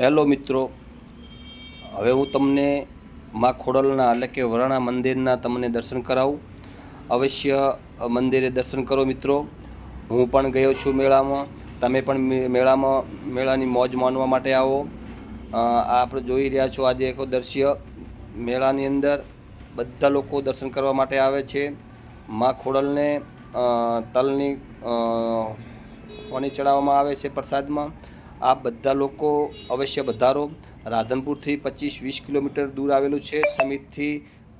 Hello મિત્રો. હવે હું તમને મા ખોડલના એટલે કે વરાણા મંદિરના તમને દર્શન કરાવું. અવશ્ય મંદિરે દર્શન કરો મિત્રો. હું પણ ગયો છું મેળામાં. તમે પણ મેળામાં, મેળાની મોજ માણવા માટે આવો. આપણે જોઈ રહ્યા છો આજે એક દૃશ્ય મેળાની અંદર બધા લોકો દર્શન કરવા માટે આવે છે. મા ખોડલને તલની પાણી ચડાવવામાં આવે છે પ્રસાદમાં? આ બધા લોકો અવશ્ય વધારો રાધનપુરથી પચીસ વીસ કિલોમીટર દૂર આવેલું છે. સમિતથી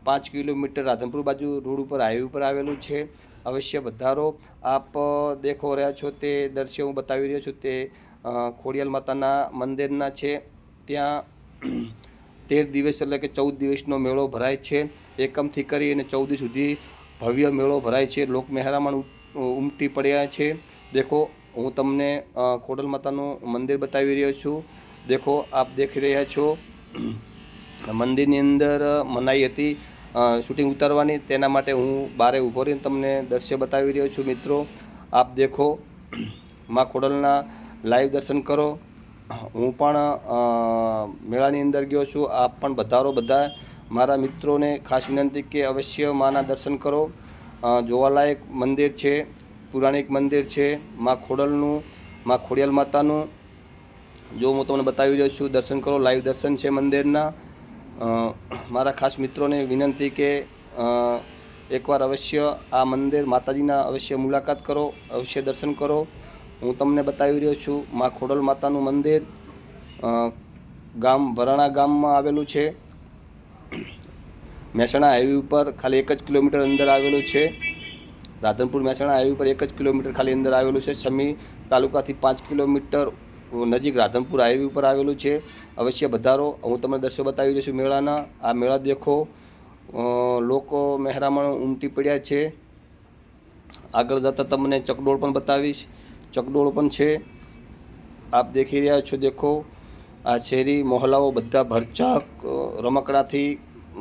પાંચ કિલોમીટર રાધનપુર બાજુ રોડ ઉપર હાઈવે ઉપર આવેલું છે. અવશ્ય વધારો આપ દેખો રહ્યા છો તે દ્રશ્ય હું બતાવી રહ્યો છું તે ખોડિયાલ માતાના મંદિરના છે. ત્યાં તેર દિવસ એટલે કે ચૌદ દિવસનો મેળો ભરાય છે. એકમથી કરી અને ચૌદ સુધી ભવ્ય મેળો ભરાય છે. લોક મહેરામણ ઉમટી પડ્યા છે. દેખો હું તમને ખોડલ માતાનું મંદિર બતાવી રહ્યો છું. દેખો, આપ દેખી રહ્યા છો. મંદિરની અંદર મનાઈ હતી. શૂટિંગ ઉતારવાની, તેના માટે હું બારે ઊભો રહીને તમને દ્રશ્ય બતાવી રહ્યો છું, મિત્રો. આપ દેખો, મા ખોડલના લાઈવ દર્શન કરો. હું પણ મેળાની અંદર ગયો છું. આપ પણ વધારો બધા મારા મિત્રોને ખાસ વિનંતી કે અવશ્ય માના દર્શન કરો. જોવાલાયક મંદિર છે. પુરાણિક મંદિર છે, મા ખોડલનું, મા ખોડિયાલ માતાનું. જો હું તમને બતાવી રહ્યો છું, દર્શન કરો, લાઈવ દર્શન છે મંદિરના. મારા ખાસ મિત્રોને વિનંતી કે એકવાર અવશ્ય આ મંદિર માતાજીના અવશ્ય મુલાકાત કરો, અવશ્ય દર્શન કરો. હું તમને બતાવી રહ્યો છું, મા ખોડલ માતાનું મંદિર ગામ વરાણા ગામમાં આવેલું છે. મહેસાણા હાઈવે ઉપર ખાલી એક જ કિલોમીટર અંદર આવેલું છે. રાધનપુર મહેસાણા હાઈવે પર એક જ કિલોમીટર ખાલી અંદર આવેલું છે. સમી તાલુકાથી પાંચ કિલોમીટર નજીક રાધનપુર હાઈવે ઉપર આવેલું છે. અવશ્ય વધારો. હું તમને દ્રશ્યો બતાવી દઈશું મેળાના. આ મેળા દેખો. લોકો મહેરામણ ઉમટી પડ્યા છે. આગળ જતાં તમને ચકડોળ પણ બતાવીશ. ચકડોળ પણ છે. આપ દેખી રહ્યા છો, દેખો. આ શેરી મોહલાઓ બધા ભરચાક રમકડાથી,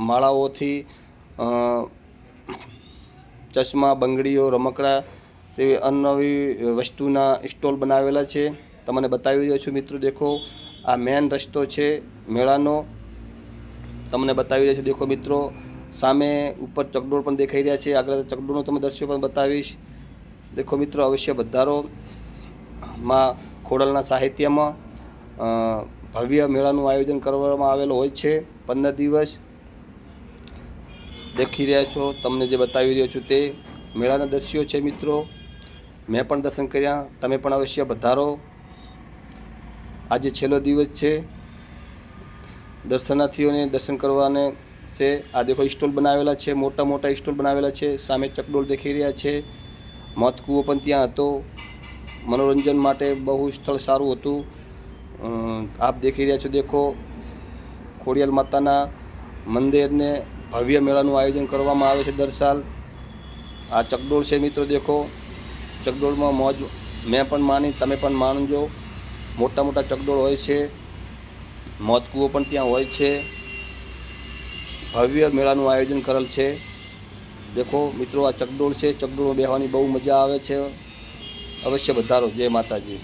માળાઓથી ચશ્મા, બંગડીઓ, રમકડા તેવી અનનવી વસ્તુના સ્ટોલ બનાવેલા છે. તમને બતાવી રહ્યો છું મિત્રો, દેખો, આ મેન રસ્તો છે મેળાનો. તમને બતાવી રહ્યો છું, દેખો મિત્રો, સામે ઉપર ચકડોળ પણ દેખાઈ રહ્યા છે. આગળ ચકડોળનું તમે દ્રશ્યો પણ બતાવીશ. દેખો મિત્રો, અવશ્ય વધારો માં ખોડલના સાહિત્યમાં ભવ્ય મેળાનું આયોજન કરવામાં આવેલું હોય છે. પંદર દિવસ દેખી રહ્યા છો. તમને જે બતાવી રહ્યો છું તે મેળાના દર્શીઓ છે મિત્રો. મેં પણ દર્શન કર્યા. તમે પણ અવશ્ય વધારો આજે છેલ્લો દિવસ છે. દર્શનાર્થીઓને દર્શન કરવાને છે. આ દેખો, સ્ટોલ બનાવેલા છે. મોટા મોટા સ્ટોલ બનાવેલા છે. સામે ચકડોળ દેખી રહ્યા છે. મત કૂવો પણ ત્યાં હતો. મનોરંજન માટે બહુ સ્થળ સારું હતું. આપ દેખી રહ્યા છો. દેખો, ખોડિયાલ માતાના મંદિરને ભવ્ય મેળાનું આયોજન કરવામાં આવે છે દર સાલ. આ ચકડોળ છે મિત્રો, દેખો. ચકડોળમાં મોજ, મેં પણ માની, તમે પણ માનજો. મોટા મોટા ચકડોળ હોય છે. મોત પણ ત્યાં હોય છે. ભવ્ય મેળાનું આયોજન કરેલ છે. દેખો, મિત્રો, આ ચકડોળ છે. ચકડોળમાં બેહવાની બહુ મજા આવે છે. અવશ્ય વધારો. જય માતાજી.